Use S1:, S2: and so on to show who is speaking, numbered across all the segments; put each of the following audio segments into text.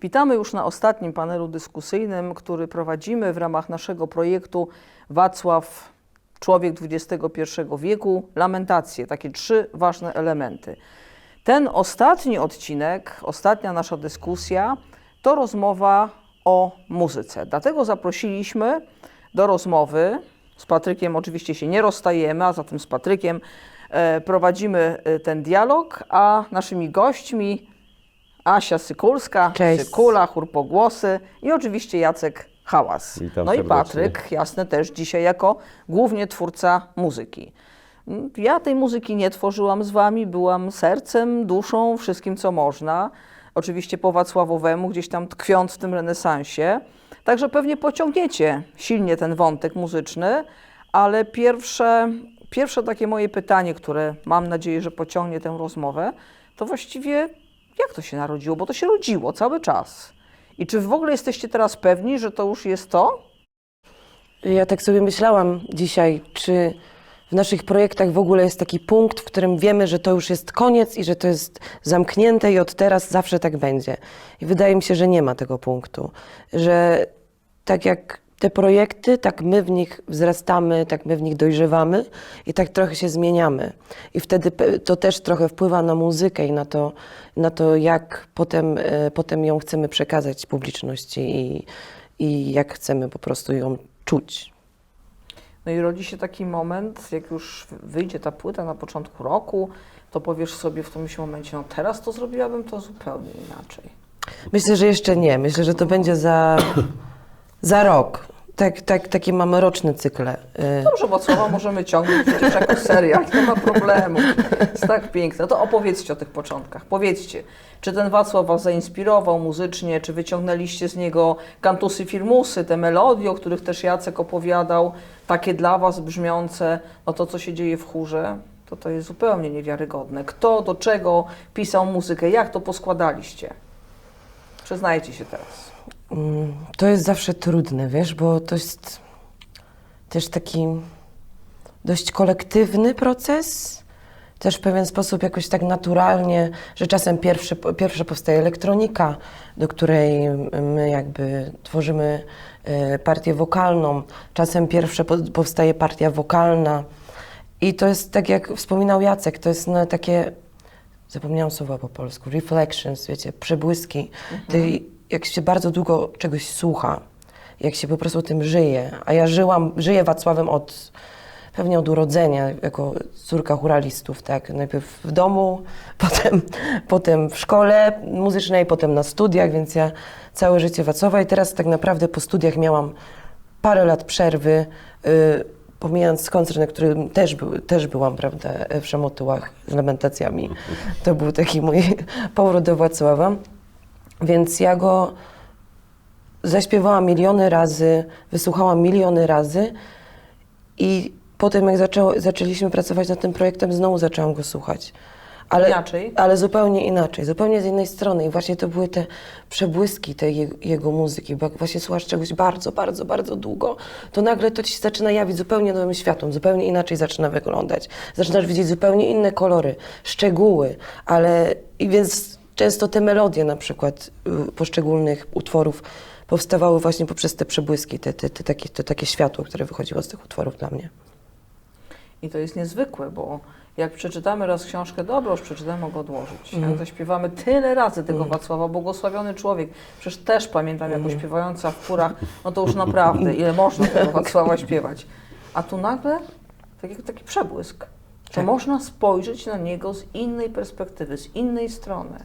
S1: Witamy już na ostatnim panelu dyskusyjnym, który prowadzimy w ramach naszego projektu Wacław Człowiek XXI wieku. Lamentacje, takie trzy ważne elementy. Ten ostatni odcinek, ostatnia nasza dyskusja to rozmowa o muzyce. Dlatego zaprosiliśmy do rozmowy. Z Patrykiem oczywiście się nie rozstajemy, a zatem z Patrykiem e, prowadzimy e, ten dialog, a naszymi gośćmi Asia Sykulska,
S2: Cześć.
S1: Sykula, Chórpogłosy i oczywiście Jacek Hałas.
S3: Witam
S1: no i
S3: serdecznie.
S1: Patryk, jasne, też dzisiaj jako głównie twórca muzyki. Ja tej muzyki nie tworzyłam z wami, byłam sercem, duszą, wszystkim co można. Oczywiście po Wacławowemu, gdzieś tam tkwiąc w tym renesansie. Także pewnie pociągniecie silnie ten wątek muzyczny, ale pierwsze, pierwsze takie moje pytanie, które mam nadzieję, że pociągnie tę rozmowę, to właściwie jak to się narodziło? Bo to się rodziło cały czas. I czy w ogóle jesteście teraz pewni, że to już jest to?
S2: Ja tak sobie myślałam dzisiaj, czy w naszych projektach w ogóle jest taki punkt, w którym wiemy, że to już jest koniec i że to jest zamknięte i od teraz zawsze tak będzie. I wydaje mi się, że nie ma tego punktu. Że tak jak te projekty, tak my w nich wzrastamy, tak my w nich dojrzewamy i tak trochę się zmieniamy. I wtedy to też trochę wpływa na muzykę i na to, na to jak potem, e, potem ją chcemy przekazać publiczności i, i jak chcemy po prostu ją czuć.
S1: No i rodzi się taki moment, jak już wyjdzie ta płyta na początku roku, to powiesz sobie w którymś momencie, no teraz to zrobiłabym to zupełnie inaczej.
S2: Myślę, że jeszcze nie. Myślę, że to będzie za, za rok. Tak, tak, takie mamy roczne cykle. Y,
S1: Dobrze, bo słowa możemy ciągnąć przecież jako serial, nie ma problemu. Jest tak piękne. To opowiedzcie o tych początkach. Powiedzcie, czy ten Wacław Was zainspirował muzycznie, czy wyciągnęliście z niego kantusy firmusy, te melodie, o których też Jacek opowiadał, takie dla Was brzmiące, no to co się dzieje w chórze, to to jest zupełnie niewiarygodne. Kto, do czego pisał muzykę, jak to poskładaliście? Przyznajcie się teraz.
S2: To jest zawsze trudne, wiesz, bo to jest też taki dość kolektywny proces. Też w pewien sposób jakoś tak naturalnie, że czasem pierwszy, pierwsza powstaje elektronika, do której my jakby tworzymy e, partię wokalną. Czasem pierwsza po- powstaje partia wokalna. I to jest tak jak wspominał Jacek, to jest no, takie zapomniałam słowa po polsku, reflections, wiecie, przebłyski, tej, jak się bardzo długo czegoś słucha, jak się po prostu tym żyje, a ja żyłam, żyję Wacławem od, pewnie od urodzenia, jako córka chóralistów, tak, najpierw w domu, potem, potem w szkole muzycznej, potem na studiach, więc ja całe życie Wacława i teraz tak naprawdę po studiach miałam parę lat przerwy, y, pomijając koncert, na którym też, był, też byłam, prawda, w Szamotułach z lamentacjami. To był taki mój powrót do Wacława. Więc ja go zaśpiewałam miliony razy, wysłuchałam miliony razy i potem jak zaczęło, zaczęliśmy pracować nad tym projektem, znowu zaczęłam go słuchać. Ale,
S1: Inaczej?
S2: ale zupełnie inaczej, zupełnie z innej strony. I właśnie to były te przebłyski tej jego, muzyki, bo jak właśnie słuchasz czegoś bardzo, bardzo, bardzo długo, to nagle to ci się zaczyna jawić zupełnie nowym światłem, zupełnie inaczej zaczyna wyglądać. Zaczynasz widzieć zupełnie inne kolory, szczegóły, ale i więc często te melodie na przykład y, poszczególnych utworów powstawały właśnie poprzez te przebłyski, te, te, te, takie, to takie światło, które wychodziło z tych utworów dla mnie.
S1: I to jest niezwykłe, bo jak przeczytamy raz książkę, dobro, już przeczytamy, mogę odłożyć. Jak zaśpiewamy tyle razy tego Wacława, błogosławiony człowiek, przecież też pamiętam jako śpiewająca w chórach, no to już naprawdę, ile można tego Wacława śpiewać. A tu nagle tak jak taki przebłysk, że
S2: Tak.
S1: można spojrzeć na niego z innej perspektywy, z innej strony.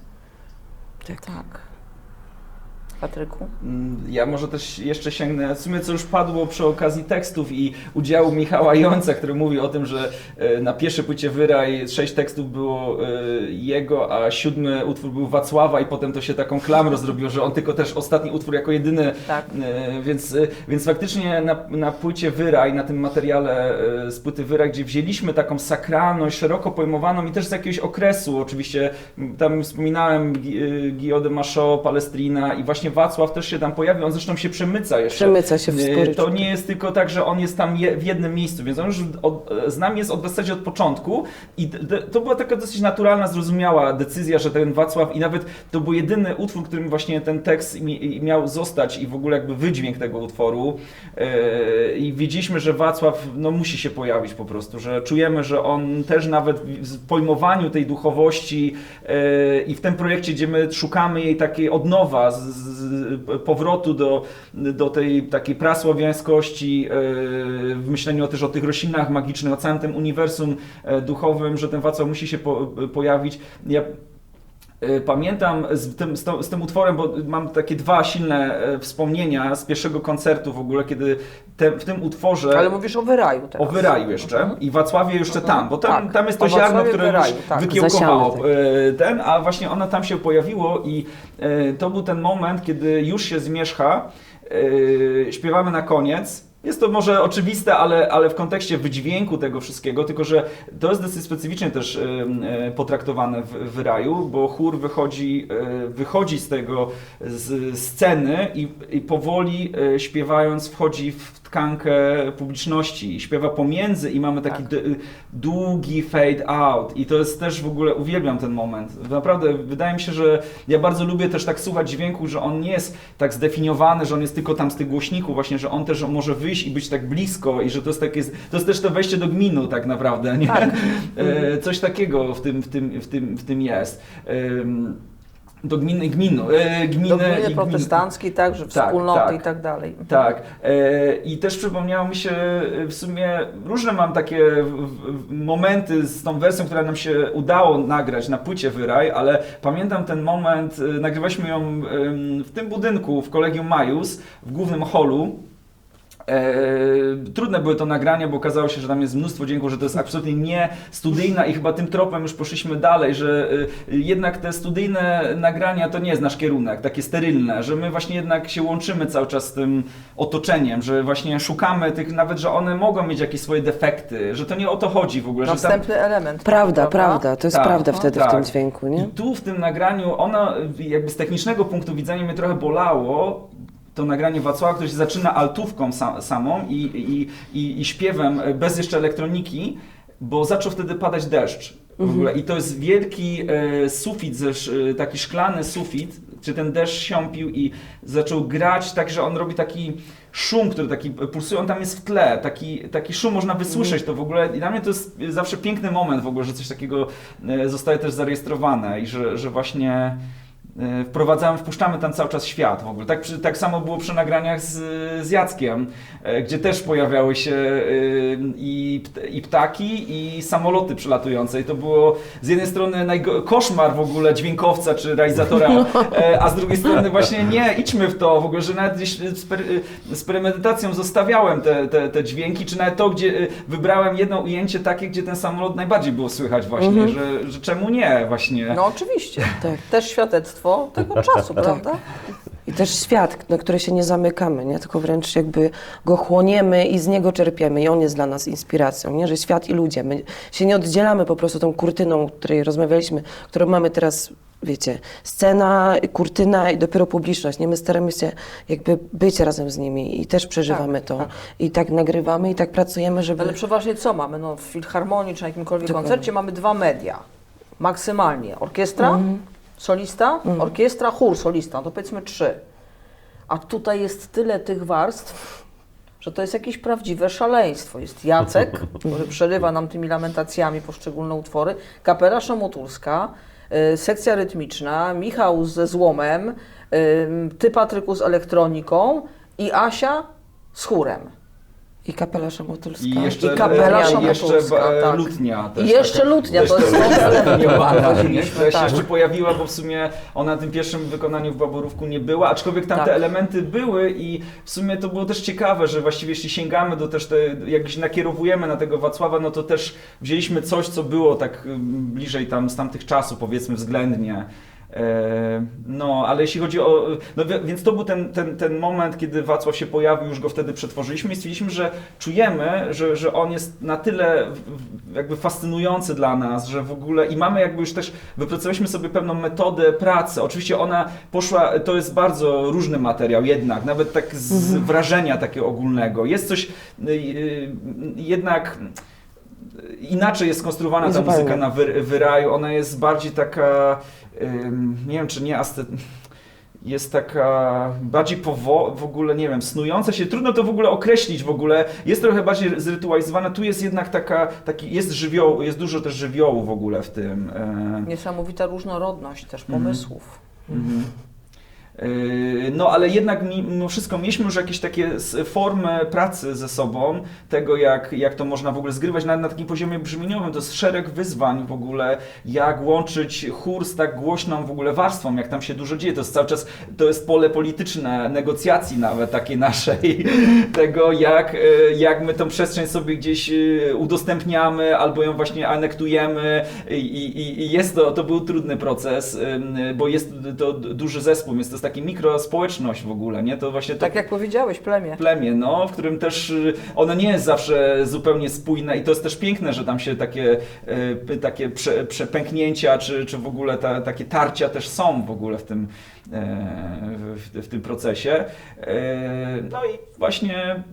S2: Tak.
S1: Tak. Patryku?
S3: Mm, Ja może też jeszcze sięgnę, w sumie co już padło przy okazji tekstów i udziału Michała Jąca, który mówi o tym, że e, na pierwszej płycie Wyraj sześć tekstów było e, jego, a siódmy utwór był Wacława i potem to się taką klamrą zrobiło, że on tylko też ostatni utwór jako jedyny,
S1: Tak.
S3: e, więc, więc faktycznie na, na płycie Wyraj, na tym materiale z płyty Wyraj, gdzie wzięliśmy taką sakralność, szeroko pojmowaną i też z jakiegoś okresu, oczywiście tam wspominałem Guillaume de Machaut, Palestrina i właśnie Wacław też się tam pojawił, on zresztą się przemyca jeszcze.
S2: Przemyca się w
S3: Y,
S2: spory
S3: To nie jest tylko tak, że on jest tam je, w jednym miejscu, więc on już od, z nami jest od, w zasadzie od początku i to była taka dosyć naturalna, zrozumiała decyzja, że ten Wacław i nawet to był jedyny utwór, którym właśnie ten tekst miał zostać i w ogóle jakby wydźwięk tego utworu Yy, i wiedzieliśmy, że Wacław no, musi się pojawić po prostu, że czujemy, że on też nawet w pojmowaniu tej duchowości yy, i w tym projekcie, gdzie my szukamy jej takiej odnowa, z, powrotu do, do tej takiej prasłowiańskości, yy, w myśleniu też o tych roślinach magicznych, o całym tym uniwersum e, duchowym, że ten Wacław musi się po, pojawić. Ja Pamiętam z tym, z, to, z tym utworem, bo mam takie dwa silne e, wspomnienia z pierwszego koncertu w ogóle, kiedy te, w tym utworze
S1: Ale mówisz o Wyraju teraz.
S3: o Wyraju jeszcze i Wacławie jeszcze tam, bo tam,
S1: Tak,
S3: tam jest to
S1: o
S3: ziarno, które
S1: Wyraju,
S3: już
S1: tak.
S3: wykiełkowało
S2: Zasiane,
S3: e, ten, a właśnie ona tam się pojawiło i e, to był ten moment, kiedy już się zmierzcha, śpiewamy na koniec. Jest to może oczywiste, ale, ale w kontekście wydźwięku tego wszystkiego, tylko że to jest dosyć specyficznie też e, potraktowane w, w raju, bo chór wychodzi, e, wychodzi z tego z sceny i, i powoli e, śpiewając wchodzi w tkankę publiczności i śpiewa pomiędzy i mamy taki
S1: Tak.
S3: długi fade out i to jest też w ogóle, uwielbiam ten moment. Naprawdę wydaje mi się, że ja bardzo lubię też tak słuchać dźwięku, że on nie jest tak zdefiniowany, że on jest tylko tam z tych głośników właśnie, że on też może wyjść i być tak blisko i że to jest takie, to jest też to wejście do gminu tak naprawdę, nie? E, Coś takiego w tym, w tym, w tym, w tym jest. Do gminy, gminu, e, gminy
S1: Do
S3: i
S1: gminy
S3: gmin-
S1: protestanckiej, także
S3: Tak,
S1: wspólnoty
S3: tak.
S1: i tak dalej.
S3: tak. E, I też przypomniało mi się e, w sumie, różne mam takie w- w- momenty z tą wersją, która nam się udało nagrać na płycie Wyraj, ale pamiętam ten moment, e, nagrywaliśmy ją w tym budynku w Kolegium Majus, w głównym holu. E, trudne były to nagrania, bo okazało się, że tam jest mnóstwo dźwięków, że to jest absolutnie nie studyjna i chyba tym tropem już poszliśmy dalej, że e, jednak te studyjne nagrania to nie jest nasz kierunek, takie sterylne, że my właśnie jednak się łączymy cały czas z tym otoczeniem, że właśnie szukamy tych, nawet, że one mogą mieć jakieś swoje defekty, że to nie o to chodzi w ogóle, że tam,
S1: Następny element.
S2: Prawda, prawda. To jest
S3: Tak,
S2: prawda wtedy
S3: tak.
S2: w tym dźwięku, nie?
S3: I tu w tym nagraniu, ona jakby z technicznego punktu widzenia mnie trochę bolało, to nagranie Wacława, które się zaczyna altówką sa, samą i, i, i, i śpiewem bez jeszcze elektroniki, bo zaczął wtedy padać deszcz w ogóle. I to jest wielki e, sufit, ze, e, taki szklany sufit, czy ten deszcz siąpił i zaczął grać tak, że on robi taki szum, który taki pulsuje, on tam jest w tle, taki, taki szum można wysłyszeć to w ogóle i dla mnie to jest zawsze piękny moment w ogóle, że coś takiego e, zostaje też zarejestrowane i że, że właśnie e, wprowadzamy, wpuszczamy tam cały czas świat w ogóle. Tak, przy, tak samo było przy nagraniach z, z Jackiem, e, gdzie też pojawiały się e, i, i ptaki, i samoloty przylatujące. I to było z jednej strony koszmar w ogóle dźwiękowca czy realizatora, e, a z drugiej strony właśnie nie, idźmy w to w ogóle, że nawet gdzieś z, z premedytacją zostawiałem te, te, te dźwięki, czy nawet to, gdzie e, wybrałem jedno ujęcie takie, gdzie ten samolot najbardziej było słychać właśnie, że, że czemu nie właśnie.
S1: No oczywiście.
S2: Tak.
S1: Też świadectwo tego czasu, prawda?
S2: I też świat, na który się nie zamykamy, nie? tylko wręcz jakby go chłoniemy i z niego czerpiemy i on jest dla nas inspiracją, nie? że świat i ludzie. My się nie oddzielamy po prostu tą kurtyną, o której rozmawialiśmy, którą mamy teraz, wiecie, scena, kurtyna i dopiero publiczność. Nie? My staramy się jakby być razem z nimi i też przeżywamy
S1: Tak,
S2: to.
S1: tak.
S2: I tak nagrywamy i tak pracujemy, żeby...
S1: Ale przeważnie co mamy? No, w filharmonii czy na jakimkolwiek
S2: Dokładnie.
S1: koncercie mamy dwa media. Maksymalnie orkiestra, solista, orkiestra, chór, solista. No to powiedzmy trzy. A tutaj jest tyle tych warstw, że to jest jakieś prawdziwe szaleństwo. Jest Jacek, który przerywa nam tymi lamentacjami poszczególne utwory, kapela szamotulska, y, sekcja rytmiczna, Michał ze złomem, y, ty Patryku z elektroniką i Asia z chórem.
S2: I kapela szamotulska.
S3: I jeszcze,
S1: I kapela
S3: i jeszcze e,
S1: tak.
S3: lutnia.
S1: I
S3: Też
S1: jeszcze
S3: taka-
S1: lutnia,
S3: też
S1: to jest
S3: nie? Która się
S1: tak.
S3: jeszcze pojawiła, bo w sumie ona na tym pierwszym wykonaniu w Baborówku nie była, aczkolwiek tam
S1: Tak.
S3: te elementy były i w sumie to było też ciekawe, że właściwie jeśli sięgamy do też, te, jak się nakierowujemy na tego Wacława, no to też wzięliśmy coś, co było tak ym, bliżej tam z tamtych czasów, powiedzmy względnie. E, No, ale jeśli chodzi o. No, wi- więc to był ten, ten, ten moment, kiedy Wacław się pojawił, już go wtedy przetworzyliśmy i stwierdziliśmy, że czujemy, że, że on jest na tyle jakby fascynujący dla nas, że w ogóle. I mamy jakby już też. Wypracowaliśmy sobie pewną metodę pracy. Oczywiście ona poszła. To jest bardzo różny materiał, jednak, nawet tak z wrażenia takiego ogólnego. Jest coś y, y, jednak inaczej jest skonstruowana ta
S2: Zupełnie.
S3: muzyka na wy, wyraju. Ona jest bardziej taka, ym, nie wiem czy nie astet... Jest taka bardziej powo- w ogóle, nie wiem, snująca się. Trudno to w ogóle określić w ogóle. Jest trochę bardziej zrytualizowana. Tu jest jednak taka, taki, jest żywioł, jest dużo też żywiołu w ogóle w tym. e,
S1: Niesamowita różnorodność też pomysłów.
S3: Mhm. Yy, No, ale jednak mi- mimo wszystko mieliśmy już jakieś takie formy pracy ze sobą, tego jak, jak to można w ogóle zgrywać nawet na takim poziomie brzmieniowym. To jest szereg wyzwań w ogóle, jak łączyć chór z tak głośną w ogóle warstwą, jak tam się dużo dzieje. To jest cały czas, to jest pole polityczne, negocjacji nawet takiej naszej, tego jak, e, jak my tą przestrzeń sobie gdzieś e, udostępniamy albo ją właśnie anektujemy i, i, i jest to, to był trudny proces, bo jest to duży zespół, jest to taki mikrospołeczność w ogóle, nie? To właśnie to
S1: Tak jak powiedziałeś, plemię.
S3: plemię, no, w którym też y, ono nie jest zawsze zupełnie spójne i to jest też piękne, że tam się takie, y, takie prze, przepęknięcia, czy, czy w ogóle ta, takie tarcia też są w ogóle w tym, e, w, w tym procesie. E, No i właśnie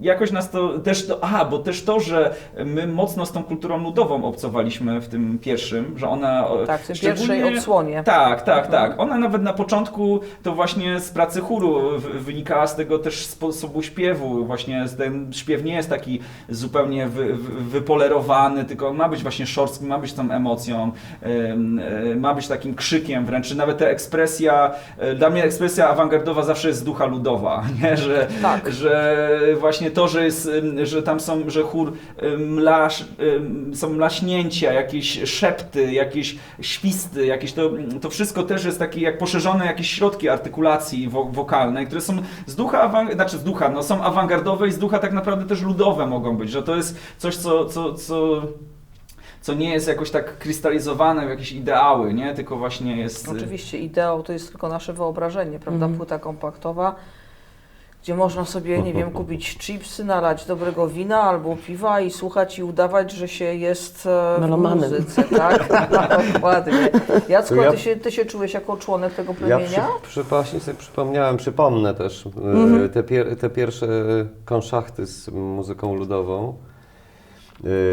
S3: jakoś nas to też to, aha, bo też to, że my mocno z tą kulturą ludową obcowaliśmy w tym pierwszym, że ona o,
S1: Tak, w pierwszej odsłonie.
S3: tak, tak,
S1: Mhm.
S3: tak. Ona nawet na początku to właśnie z pracy chóru wynikała z tego też sposobu śpiewu. Właśnie ten śpiew nie jest taki zupełnie wy, wy, wypolerowany, tylko ma być właśnie szorstki, ma być tą emocją, em, e, ma być takim krzykiem wręcz. Nawet ta ekspresja, e, dla mnie ekspresja awangardowa zawsze jest z ducha ludowa, nie? Że,
S1: Tak.
S3: że właśnie to, że, jest, że tam są, że chór mlasz, są mlaśnięcia, jakieś szepty, jakieś świsty, jakieś to, to wszystko też jest takie jak poszerzone jakieś środki artykulacji wo, wokalnej, które są z ducha, znaczy z ducha, no są awangardowe i z ducha tak naprawdę też ludowe mogą być, że to jest coś, co, co, co co nie jest jakoś tak krystalizowane w jakieś ideały, nie? Tylko właśnie jest...
S1: Oczywiście ideał to jest tylko nasze wyobrażenie, prawda?
S2: Mhm.
S1: Płyta kompaktowa, gdzie można sobie, nie wiem, kupić chipsy, nalać dobrego wina albo piwa i słuchać i udawać, że się jest e, w
S2: Melomanem.
S1: muzyce, tak? Dokładnie. Jacku,
S4: ja-
S1: ty się, ty się czułeś jako członek tego
S4: Ja
S1: plemienia?
S4: przy, przy, właśnie sobie przypomniałem, przypomnę też e,
S1: Mhm.
S4: te, pier, te pierwsze konszachty z muzyką ludową,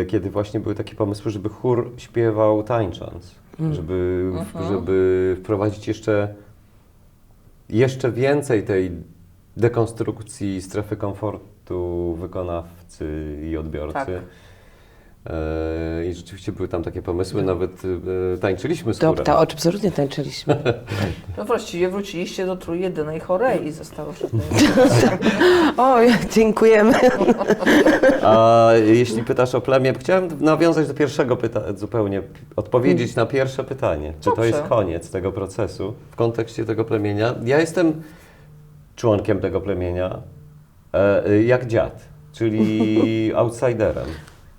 S4: e, kiedy właśnie były takie pomysły, żeby chór śpiewał tańcząc, żeby,
S1: Mhm.
S4: żeby wprowadzić jeszcze, jeszcze więcej tej dekonstrukcji strefy komfortu wykonawcy i odbiorcy.
S1: Tak.
S4: E, I rzeczywiście były tam takie pomysły, nawet e, tańczyliśmy z.
S2: To, to absolutnie tańczyliśmy.
S1: No właściwie wróciliście do trójjedynej chorei ze starożytnej.
S2: O, dziękujemy.
S4: A jeśli pytasz o plemię, chciałem nawiązać do pierwszego pytania, zupełnie odpowiedzieć na pierwsze pytanie. Czy to jest koniec tego procesu w kontekście tego plemienia? Ja jestem członkiem tego plemienia e, jak dziad, czyli outsiderem.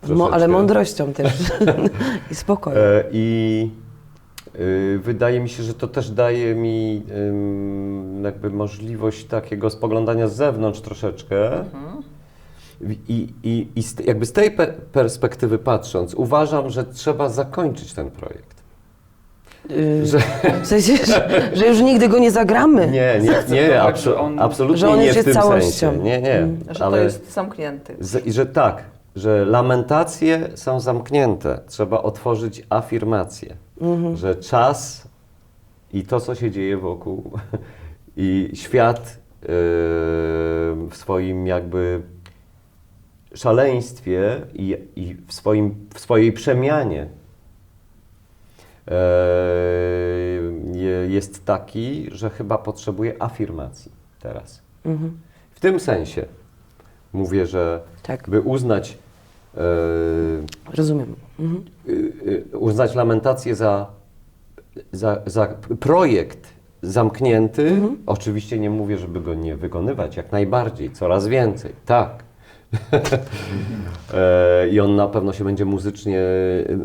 S2: Mo, ale mądrością też. I spokojem.
S4: E, I y, wydaje mi się, że to też daje mi jakby możliwość takiego spoglądania z zewnątrz troszeczkę. I, i, i z, jakby z tej pe perspektywy patrząc, uważam, że trzeba zakończyć ten projekt.
S2: Y,
S4: Że,
S2: W sensie, że, że już nigdy go nie zagramy.
S4: nie, nie, nie,
S3: że
S4: abso
S3: on-
S4: absolutnie
S2: że on
S4: nie
S2: już
S4: w
S2: jest
S4: tym
S2: całością.
S4: sensie. Nie, nie.
S1: Że to
S4: ale
S1: jest zamknięty.
S4: z, I że tak, że lamentacje są zamknięte. Trzeba otworzyć afirmację, że czas i to, co się dzieje wokół, i świat yy, w swoim jakby szaleństwie i, i w, swoim, w swojej przemianie yy, jest taki, że chyba potrzebuje afirmacji teraz.
S2: Mhm.
S4: W tym sensie mówię, że
S2: Tak,
S4: by uznać, e,
S2: rozumiem. Mhm.
S4: y, y, uznać lamentację za, za, za projekt zamknięty. Oczywiście nie mówię, żeby go nie wykonywać, jak najbardziej, coraz więcej, tak. E, I on na pewno się będzie muzycznie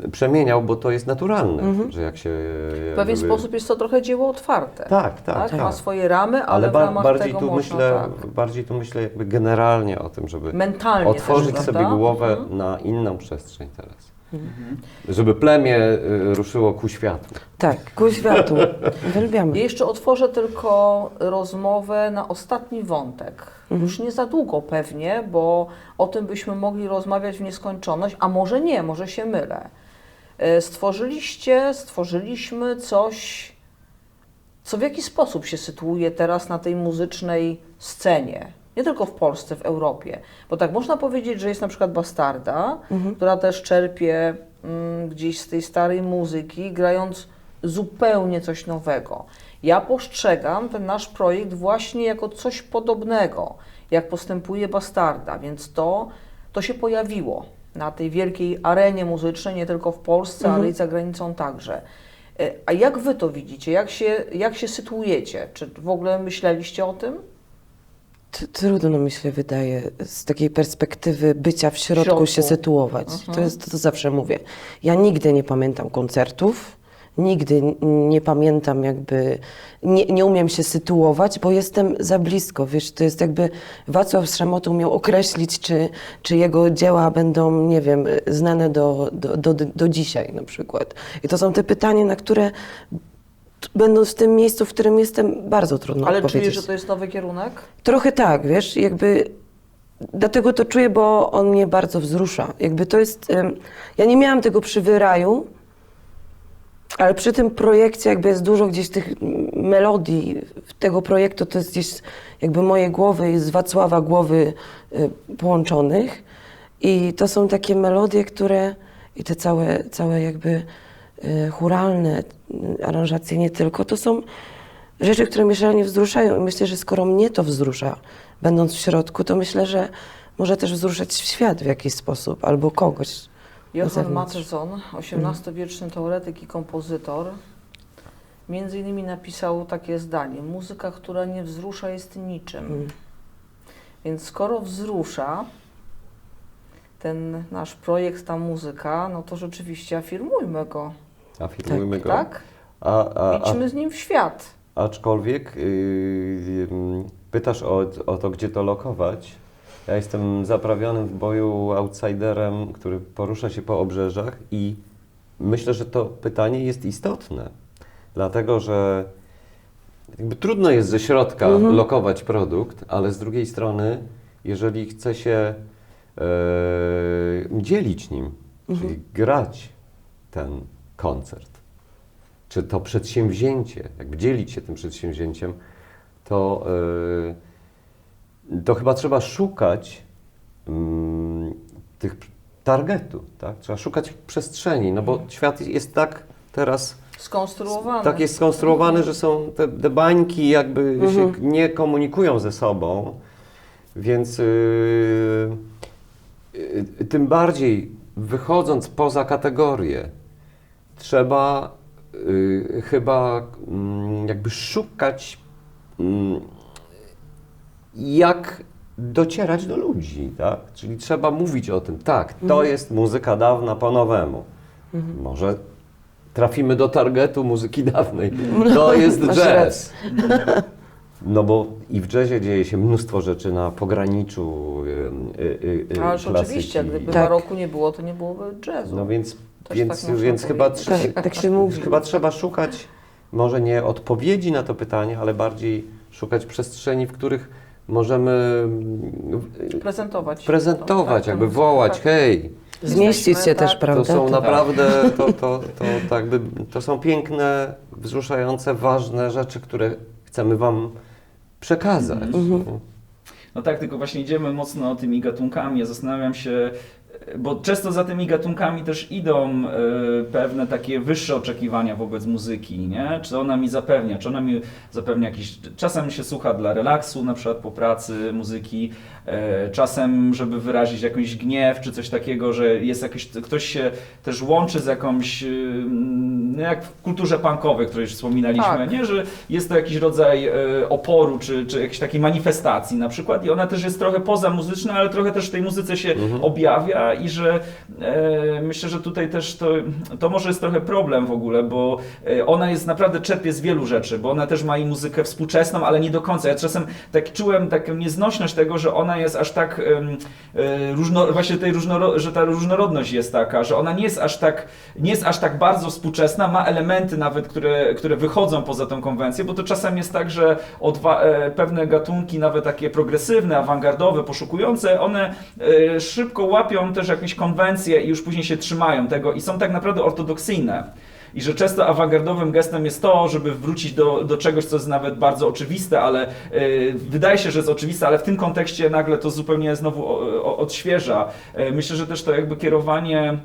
S4: e, przemieniał, bo to jest naturalne, że jak się...
S1: W pewien
S4: jakby-
S1: sposób jest to trochę dzieło otwarte.
S4: Tak, tak, tak.
S1: Ma swoje ramy, ale,
S4: Ale
S1: w
S4: ba-
S1: ramach
S4: bardziej,
S1: tego
S4: tu
S1: można
S4: myślę,
S1: tak.
S4: bardziej tu myślę jakby generalnie o tym, żeby
S1: Mentalnie
S4: otworzyć
S1: też,
S4: sobie głowę
S1: Mhm.
S4: na inną przestrzeń teraz. Żeby plemię y, ruszyło ku światu.
S2: Tak, ku światu. Uwielbiamy.
S1: Ja jeszcze otworzę tylko rozmowę na ostatni wątek. Już nie za długo pewnie, bo o tym byśmy mogli rozmawiać w nieskończoność, a może nie, może się mylę. E, Stworzyliście, stworzyliśmy coś, co w jaki sposób się sytuuje teraz na tej muzycznej scenie. Nie tylko w Polsce, w Europie. Bo tak można powiedzieć, że jest na przykład Bastarda, która też czerpie mm, gdzieś z tej starej muzyki, grając zupełnie coś nowego. Ja postrzegam ten nasz projekt właśnie jako coś podobnego, jak postępuje Bastarda, więc to, to się pojawiło na tej wielkiej arenie muzycznej, nie tylko w Polsce, ale i za granicą także. E, A jak Wy to widzicie? Jak się, jak się sytuujecie? Czy w ogóle myśleliście o tym?
S2: Trudno mi się wydaje z takiej perspektywy bycia w środku,
S1: środku.
S2: się sytuować. To jest to, co zawsze mówię. Ja nigdy nie pamiętam koncertów, nigdy nie pamiętam jakby, nie, nie umiem się sytuować, bo jestem za blisko. Wiesz, to jest jakby Wacław Szramota umiał określić, czy, czy jego dzieła będą, nie wiem, znane do, do, do, do dzisiaj na przykład. I to są te pytania, na które będąc w tym miejscu, w którym jestem, bardzo trudno
S1: Ale
S2: odpowiedzieć.
S1: czujesz, że to jest nowy kierunek?
S2: Trochę tak, wiesz, jakby dlatego to czuję, bo on mnie bardzo wzrusza. Jakby to jest, ja nie miałam tego przy wyraju, ale przy tym projekcie jakby jest dużo gdzieś tych melodii tego projektu, to jest gdzieś jakby moje głowy i z Wacława głowy y, połączonych i to są takie melodie, które i te całe, całe jakby churalne y, aranżacje nie tylko, to są rzeczy, które mnie szalenie wzruszają i myślę, że skoro mnie to wzrusza, będąc w środku, to myślę, że może też wzruszać świat w jakiś sposób albo kogoś.
S1: Johann. Mattheson, XVIII-wieczny teoretyk i kompozytor, między innymi napisał takie zdanie: Muzyka, która nie wzrusza, jest niczym.
S2: Mm.
S1: Więc skoro wzrusza ten nasz projekt, ta muzyka, no to rzeczywiście afirmujmy go,
S4: Afirmujmy go.
S1: tak?
S4: A, a,
S1: Idźmy z nim w świat.
S4: aczkolwiek yy, pytasz o, o to, gdzie to lokować. Ja jestem zaprawionym w boju outsiderem, który porusza się po obrzeżach i myślę, że to pytanie jest istotne, dlatego że trudno jest ze środka lokować produkt, ale z drugiej strony, jeżeli chce się e, dzielić nim, czyli grać ten koncert, czy to przedsięwzięcie, jakby dzielić się tym przedsięwzięciem, to, yy, to chyba trzeba szukać mm, tych targetu, tak? Trzeba szukać przestrzeni, no bo świat jest tak teraz,
S1: Skonstruowany.
S4: tak jest skonstruowany, że są te, te bańki jakby się nie komunikują ze sobą, więc yy, yy, tym bardziej wychodząc poza kategorię, trzeba y, chyba mm, jakby szukać, mm, jak docierać do ludzi, tak? Czyli trzeba mówić o tym, tak, to jest muzyka dawna po nowemu. Może trafimy do targetu muzyki dawnej. To jest
S2: Masz
S4: jazz. No bo i w jazzie dzieje się mnóstwo rzeczy na pograniczu y, y, y,
S1: Ależ
S4: klasyki.
S1: oczywiście, gdyby
S2: Tak.
S1: baroku nie było, to nie byłoby jazzu.
S4: No więc,
S1: Też
S4: więc,
S1: tak
S4: więc chyba, trze-
S2: Tak, tak się mówi.
S4: chyba trzeba szukać może nie odpowiedzi na to pytanie, ale bardziej szukać przestrzeni, w których możemy mm,
S1: Prezentować.
S4: prezentować,
S1: Tak,
S4: jakby
S1: tak,
S4: wołać,
S1: tak.
S4: hej,
S2: Zmieścić się też,
S1: tak.
S2: prawda?
S4: to są
S2: To-
S4: naprawdę, to, to, to, to, jakby, to są piękne, wzruszające, ważne rzeczy, które chcemy Wam przekazać.
S2: Mhm.
S3: No tak, tylko właśnie idziemy mocno tymi gatunkami. Ja zastanawiam się, bo często za tymi gatunkami też idą e, pewne takie wyższe oczekiwania wobec muzyki, nie? Czy ona mi zapewnia, czy ona mi zapewnia jakiś, czasem się słucha dla relaksu, na przykład po pracy muzyki, e, czasem, żeby wyrazić jakiś gniew, czy coś takiego, że jest jakiś, ktoś się też łączy z jakąś, y, no jak w kulturze punkowej, o której już wspominaliśmy,
S1: Tak.
S3: nie? Że jest to jakiś rodzaj e, oporu, czy, czy jakiejś takiej manifestacji na przykład i ona też jest trochę pozamuzyczna, ale trochę też w tej muzyce się objawia i że e, myślę, że tutaj też to, to może jest trochę problem w ogóle, bo e, ona jest naprawdę czerpie z wielu rzeczy, bo ona też ma i muzykę współczesną, ale nie do końca. Ja czasem tak czułem taką nieznośność tego, że ona jest aż tak e, różno, właśnie tej różnoro, że ta różnorodność jest taka, że ona nie jest aż tak, nie jest aż tak bardzo współczesna, ma elementy nawet, które, które wychodzą poza tą konwencję, bo to czasem jest tak, że odwa- e, pewne gatunki, nawet takie progresywne, awangardowe, poszukujące, one e, szybko łapią też jakieś konwencje i już później się trzymają tego i są tak naprawdę ortodoksyjne. I że często awangardowym gestem jest to, żeby wrócić do, do czegoś, co jest nawet bardzo oczywiste, ale e, wydaje się, że jest oczywiste, ale w tym kontekście nagle to zupełnie znowu o, o, odświeża. E, myślę, że też to jakby kierowanie.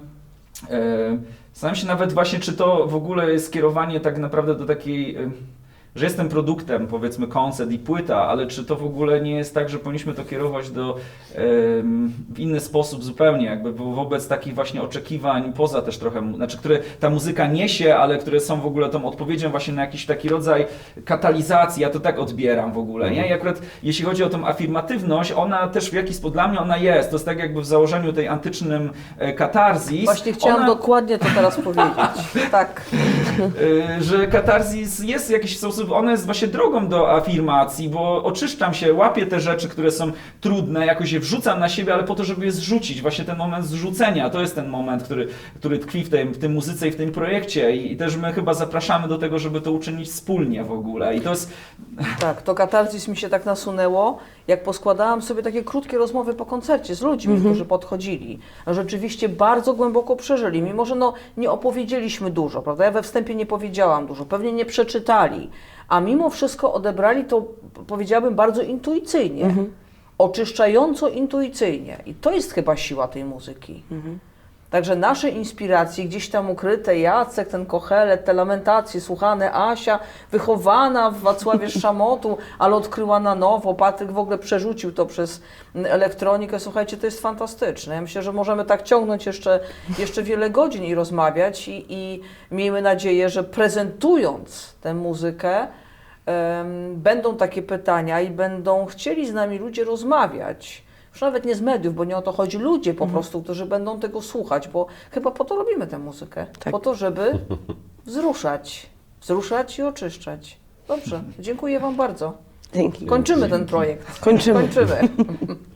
S3: Zastanawiam się nawet właśnie, czy to w ogóle jest kierowanie tak naprawdę do takiej, e, że jestem produktem, powiedzmy koncert i płyta, ale czy to w ogóle nie jest tak, że powinniśmy to kierować do, w inny sposób zupełnie, jakby wo- wobec takich właśnie oczekiwań poza też trochę, znaczy, które ta muzyka niesie, ale które są w ogóle tą odpowiedzią właśnie na jakiś taki rodzaj katalizacji, ja to tak odbieram w ogóle, nie? I akurat jeśli chodzi o tą afirmatywność, ona też w jakiś sposób, dla mnie ona jest, to jest tak jakby w założeniu tej antycznym e, katarzis.
S1: Właśnie chciałam
S3: ona,
S1: dokładnie to teraz powiedzieć. Tak.
S3: Y, że katarzis jest w jakiś sposób, ona jest właśnie drogą do afirmacji, bo oczyszczam się, łapię te rzeczy, które są trudne, jakoś je wrzucam na siebie, ale po to, żeby je zrzucić. Właśnie ten moment zrzucenia, to jest ten moment, który, który tkwi w tej, w tej muzyce i w tym projekcie I, i też my chyba zapraszamy do tego, żeby to uczynić wspólnie w ogóle. I to jest,
S1: Tak, to katarzis mi się tak nasunęło, jak poskładałam sobie takie krótkie rozmowy po koncercie z ludźmi, którzy podchodzili. Rzeczywiście bardzo głęboko przeżyli, mimo że no, nie opowiedzieliśmy dużo, prawda? Ja we wstępie nie powiedziałam dużo, pewnie nie przeczytali, a mimo wszystko odebrali to, powiedziałabym, bardzo intuicyjnie. Oczyszczająco intuicyjnie. I to jest chyba siła tej muzyki. Także nasze inspiracje gdzieś tam ukryte, Jacek, ten Kochelet, te lamentacje słuchane, Asia, wychowana w Wacławie Szamotu, ale odkryła na nowo, Patryk w ogóle przerzucił to przez elektronikę. Słuchajcie, to jest fantastyczne. Ja myślę, że możemy tak ciągnąć jeszcze, jeszcze wiele godzin i rozmawiać i, i miejmy nadzieję, że prezentując tę muzykę, będą takie pytania i będą chcieli z nami ludzie rozmawiać. Już nawet nie z mediów, bo nie o to chodzi, ludzie po prostu, którzy będą tego słuchać, bo chyba po to robimy tę muzykę.
S2: Tak.
S1: Po to, żeby wzruszać, wzruszać i oczyszczać. Dobrze, dziękuję Wam bardzo.
S2: Dzięki.
S1: Kończymy ten projekt.
S2: Kończymy.
S1: Kończymy.